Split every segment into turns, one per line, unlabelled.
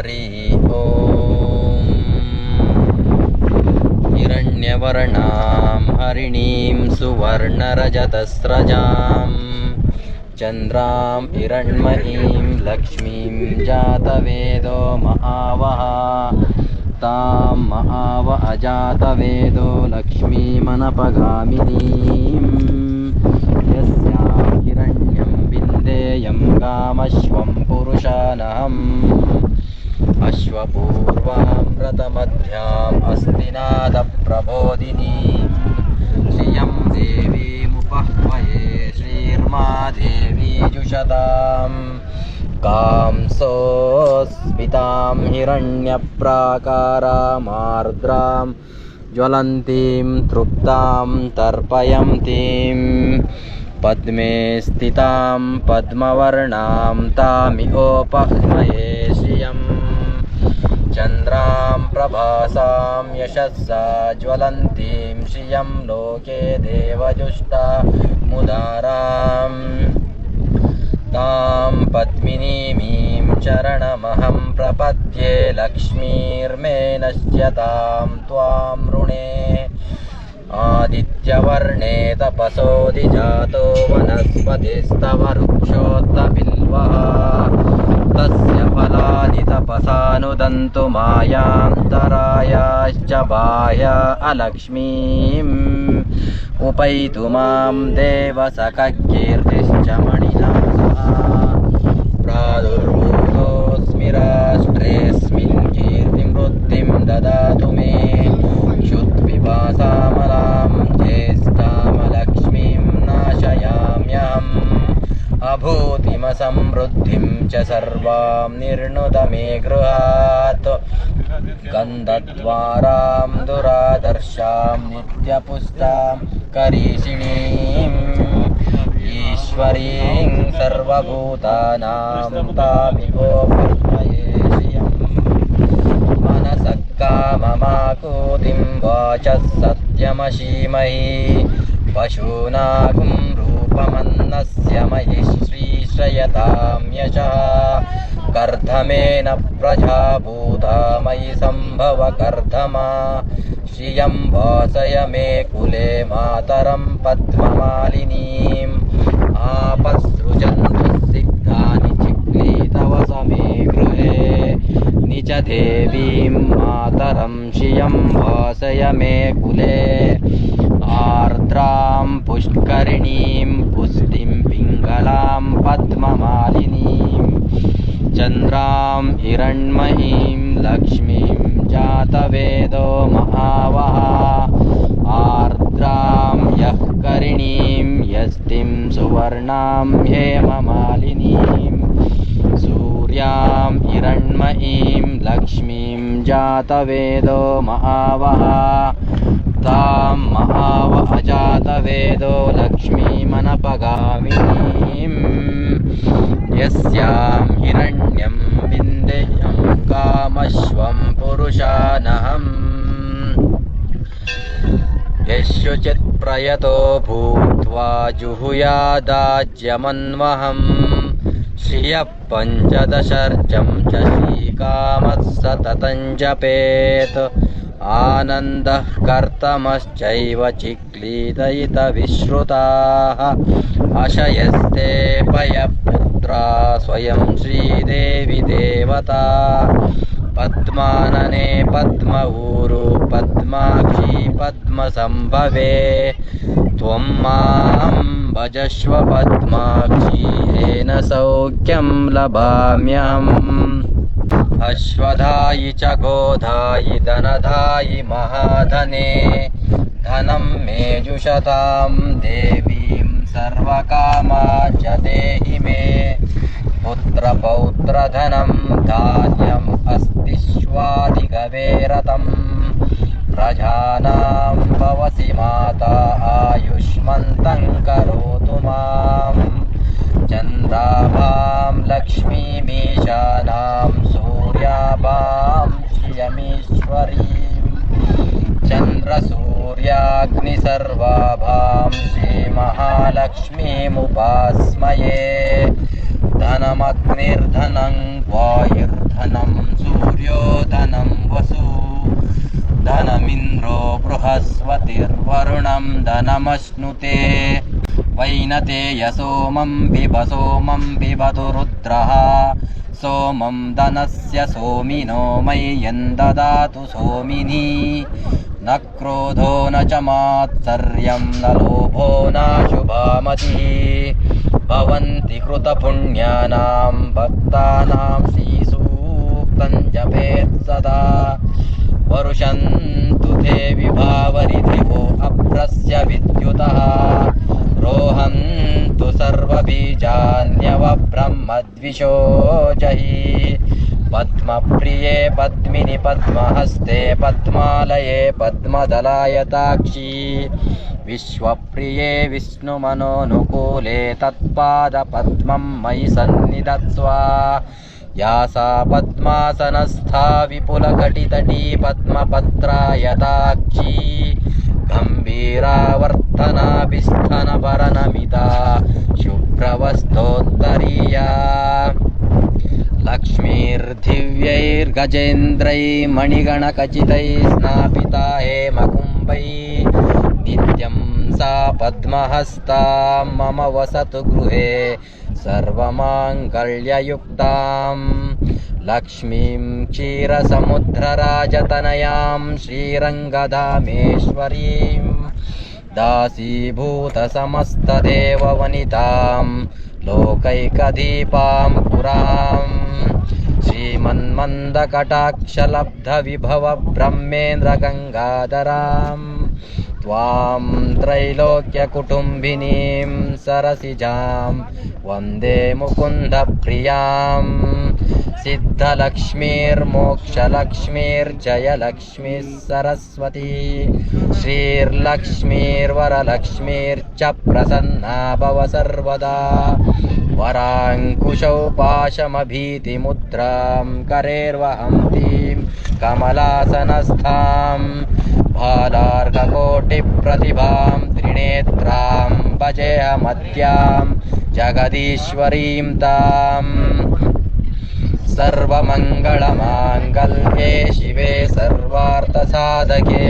हरि ॐ हिरण्यवर्णां हरिणीं सुवर्णरजतस्रजां चन्द्रां हिरण्मयीं लक्ष्मीं जातवेदो महावः। तां महाव अजातवेदो लक्ष्मीमनपगामिनीं यस्यां हिरण्यं विन्देयं गामश्वं पुरुषानहम् अश्वपूर्वां व्रतमध्याम् अस्तिनादप्रबोधिनीं श्रियं देवीमुपह्वये श्रीर्मा देवी जुषतां कांसोऽस्मितां हिरण्यप्राकारामार्द्रां ज्वलन्तीं तृप्तां तर्पयन्तीं। पद्मे स्थितां पद्मवर्णां तामिहोपह्मये प्रभासां यशस्सा ज्वलन्तीं श्रियं लोके देवजुष्टा मुदाराम्। तां पद्मिनीमीं चरणमहं प्रपद्ये लक्ष्मीर्मे नश्यतां त्वां ऋणे। आदित्यवर्णे तपसोऽधिजातो वनस्पतिस्तव वृक्षोत्तबिल्वः तस्य फलानि तपसानुदन्तु मायान्तरायाश्च बाह्य अलक्ष्मीम्। उपैतु मां देवसखकीर्तिश्च मणिना सह प्रादुर्भूतोऽस्मि निर्णुत मे गृहात् गन्धद्वारां दुरादर्शां नित्यपुष्टां करीषिणीम् ईश्वरीं सर्वभूतानां तामिवोपह्मये श्रियम् मनसः काममाकूतिं वाचः सत्यमशीमहि। पशूनागुं रूपमन्नस्य मयि श्रीश्रयतां यशः कर्धमेन प्रजाभूता मयि सम्भव कर्धमा श्रियं वासय मे कुले मातरं पद्ममालिनीम्। आपसृजन्तु सिद्धानि चिक्लीतव समे गृहे। निज देवीं मातरं श्रियं वासय मे कुले। आर्द्रां पुष्करिणीं पुष्टिं पिङ्गलां पद्ममालिनीं चन्द्रां हिरण्मयीं लक्ष्मीं जातवेदो महावः आर्द्रां यः करिणीं यस्तिं सुवर्णां हेममालिनीं सूर्यां हिरण्मयीं लक्ष्मीं जातवेदो महावः तां महाव अजातवेदो लक्ष्मीमनपगामिनीं यस्यां हिरण्यं विन्देयं कामश्वं पुरुषानहम्। यशुचित् प्रयतो भूत्वा जुहुयादाज्यमन्वहम्। श्रियः पञ्चदशर्चं च श्रीकामः जपेत् आनन्दः कर्तमश्चैव चिक्लीदयितविश्रुताः। अशयस्ते पयपुत्रा स्वयं श्रीदेवि देवता। पद्मानने पद्मऊरु पद्माक्षी पद्मसम्भवे। त्वं मां भजस्व पद्माक्षी येन सौख्यं लभाम्यहम् अश्वधायि च गोधायि धनधायि महाधने धनं मे जुषतां देवीं सर्वकामा च देहि मे पुत्रपौत्रधनं धान्यम् अस्ति श्वाधिगवेरतं प्रजानां भवसि माता आयुष्मन्तं करोतु माम् चन्द्राभां लक्ष्मीमीशानां गौरि महालक्ष्मी मुस्मे धनमग्निर्धनं वायुर्धनं सूर्योधनं वसु। धनमिन्द्रो बृहस्पतिर्वरुणं धनमश्नुते। वैनते यसोमं बिभसोमं बिभधुरुद्रः सोमं धनस्य सोमिनो मय्यन्ददातु सोमिनी। न क्रोधो न च मात्सर्यं न लोभो न शुभामतिः। भवन्ति कृतपुण्यानां भक्तानां श्रीसूक्तं जपेत् सदा। वरुषन्तु ते विभावरिधिवो अभ्रस्य विद्युतः। रोहन्तु सर्वबीजान्यवब्रह्मद्विषो जहि పద్మప్రియే పద్మిని పద్మహస్తే పద్మాలయే పద్మదలాయతాక్షి విశ్వప్రియే విష్ణుమనోనుకూలే తత్పాద పద్మం మయి సన్నిధత్స్వ యా సా పద్మాసనస్థా విపులకటితటీ పద్మపత్రాయతాక్షీ గంభీరావర్తనాభిస్థనభరణమిత శుభ్రవస్తోత్తరీయా लक्ष्मीर्दिव्यैर्गजेन्द्रैः स्नापिता हेमकुम्भैः नित्यं सा पद्महस्ता मम वसतु गृहे सर्वमाङ्गल्ययुक्तां लक्ष्मीं क्षीरसमुद्रराजतनयां श्रीरङ्गधामेश्वरीं। दासीभूतसमस्तदेववनितां लोकैकदीपां पुराम् श्रीमन्मन्दकटाक्षलब्धविभवब्रह्मेन्द्रगङ्गाधरां त्वां त्रैलोक्यकुटुम्बिनीं सरसिजां वन्दे मुकुन्दप्रियां सिद्धलक्ष्मीर्मोक्षलक्ष्मीर्जयलक्ष्मीः सरस्वती श्रीर्लक्ष्मीर्वरलक्ष्मीर्च प्रसन्ना भव सर्वदा वराङ्कुशौ पाशमभीतिमुद्रां करेर्वहन्तीं कमलासनस्थां भालार्ककोटिप्रतिभां त्रिनेत्रां भजेऽहमद्यां जगदीश्वरीं ताम् सर्वमङ्गलमाङ्गल्ये शिवे सर्वार्थसाधके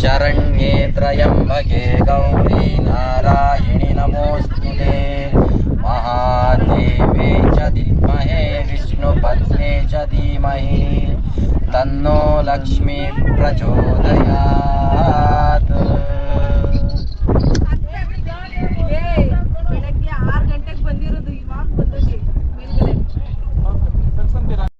शरण्ये त्र्यम्बके गौरी नारायणि नमोऽस्तु ते महादेवे च धीमहे विष्णुपत्ने च धीमहि तन्नो लक्ष्मी प्रचोदयात्।